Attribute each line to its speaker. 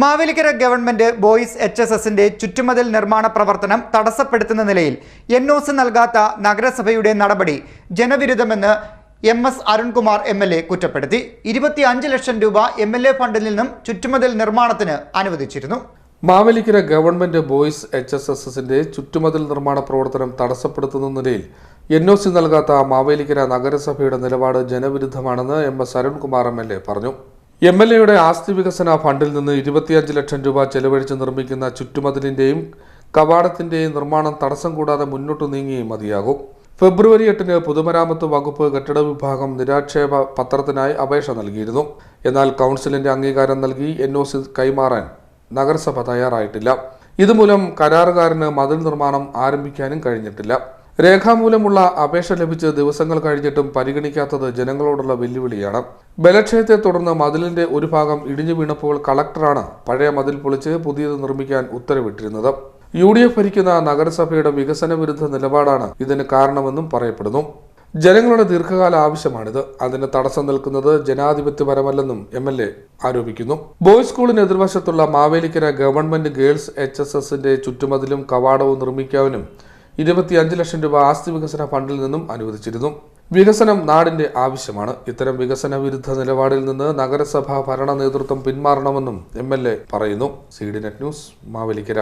Speaker 1: Mavelikkara government boys H S എസിന്റെ ചുറ്റുമതിൽ നിർമ്മാണ പ്രവർത്തനം തടസ്സപ്പെടുത്തുന്ന നിലയിൽ എൻ ഒ സി നൽകാത്ത നഗരസഭയുടെ നടപടി ജനവിരുദ്ധമെന്ന് M S Arunkumar M L A കുറ്റപ്പെടുത്തി. ഇരുപത്തി അഞ്ച് ലക്ഷം രൂപ എം എൽ എ ഫണ്ടിൽ നിന്നും ചുറ്റുമതിൽ നിർമ്മാണത്തിന് അനുവദിച്ചിരുന്നു.
Speaker 2: Mavelikkara government boys H S S എസിന്റെ ചുറ്റുമതിൽ നിർമ്മാണ പ്രവർത്തനം തടസ്സപ്പെടുത്തുന്ന നിലയിൽ എൻ ഒ സി നൽകാത്ത മാവേലിക്കര നഗരസഭയുടെ നിലപാട് ജനവിരുദ്ധമാണെന്ന് M S Arunkumar M L A പറഞ്ഞു. എം എൽ എയുടെ ആസ്തി വികസന ഫണ്ടിൽ നിന്ന് ഇരുപത്തിയഞ്ച് ലക്ഷം രൂപ ചെലവഴിച്ച് നിർമ്മിക്കുന്ന ചുറ്റുമതിലിന്റെയും കവാടത്തിന്റെയും നിർമ്മാണം തടസ്സം കൂടാതെ മുന്നോട്ട് നീങ്ങി മതിയാകും. ഫെബ്രുവരി എട്ടിന് പൊതുമരാമത്ത് വകുപ്പ് കെട്ടിട വിഭാഗം നിരാക്ഷേപ പത്രത്തിനായി അപേക്ഷ നൽകിയിരുന്നു. എന്നാൽ കൗൺസിലിന്റെ അംഗീകാരം നൽകി എൻ ഒ സി കൈമാറാൻ നഗരസഭ തയ്യാറായിട്ടില്ല. ഇതുമൂലം കരാറുകാരന് മതിൽ നിർമ്മാണം ആരംഭിക്കാനും കഴിഞ്ഞിട്ടില്ല. രേഖാമൂലമുള്ള അപേക്ഷ ലഭിച്ച് ദിവസങ്ങൾ കഴിഞ്ഞിട്ടും പരിഗണിക്കാത്തത് ജനങ്ങളോടുള്ള വെല്ലുവിളിയാണ്. ബലക്ഷയത്തെ തുടർന്ന് മതിലിന്റെ ഒരു ഭാഗം ഇടിഞ്ഞു വീണപ്പോൾ കളക്ടറാണ് പഴയ മതിൽ പൊളിച്ച് പുതിയത് നിർമ്മിക്കാൻ ഉത്തരവിട്ടിരുന്നത്. യു ഡി എഫ് ഭരിക്കുന്ന നഗരസഭയുടെ വികസന വിരുദ്ധ നിലപാടാണ് ഇതിന് കാരണമെന്നും പറയപ്പെടുന്നു. ജനങ്ങളുടെ ദീർഘകാല ആവശ്യമാണിത്. അതിന് തടസ്സം നിൽക്കുന്നത് ജനാധിപത്യപരമല്ലെന്നും എം എൽ എ ആരോപിക്കുന്നു. ബോയ്സ് സ്കൂളിന് എതിർവശത്തുള്ള Mavelikkara government girls H S എസിന്റെ ചുറ്റുമതിലും കവാടവും നിർമ്മിക്കാനും ഇരുപത്തിയഞ്ച് ലക്ഷം രൂപ ആസ്തി വികസന ഫണ്ടിൽ നിന്നും അനുവദിച്ചിരുന്നു. വികസനം നാടിന്റെ ആവശ്യമാണ്. ഇത്തരം വികസന വിരുദ്ധ നിലപാടിൽ നിന്ന് നഗരസഭാ ഭരണ നേതൃത്വം പിന്മാറണമെന്നും എം എൽ എ പറയുന്നു. C D net news Mavelikkara.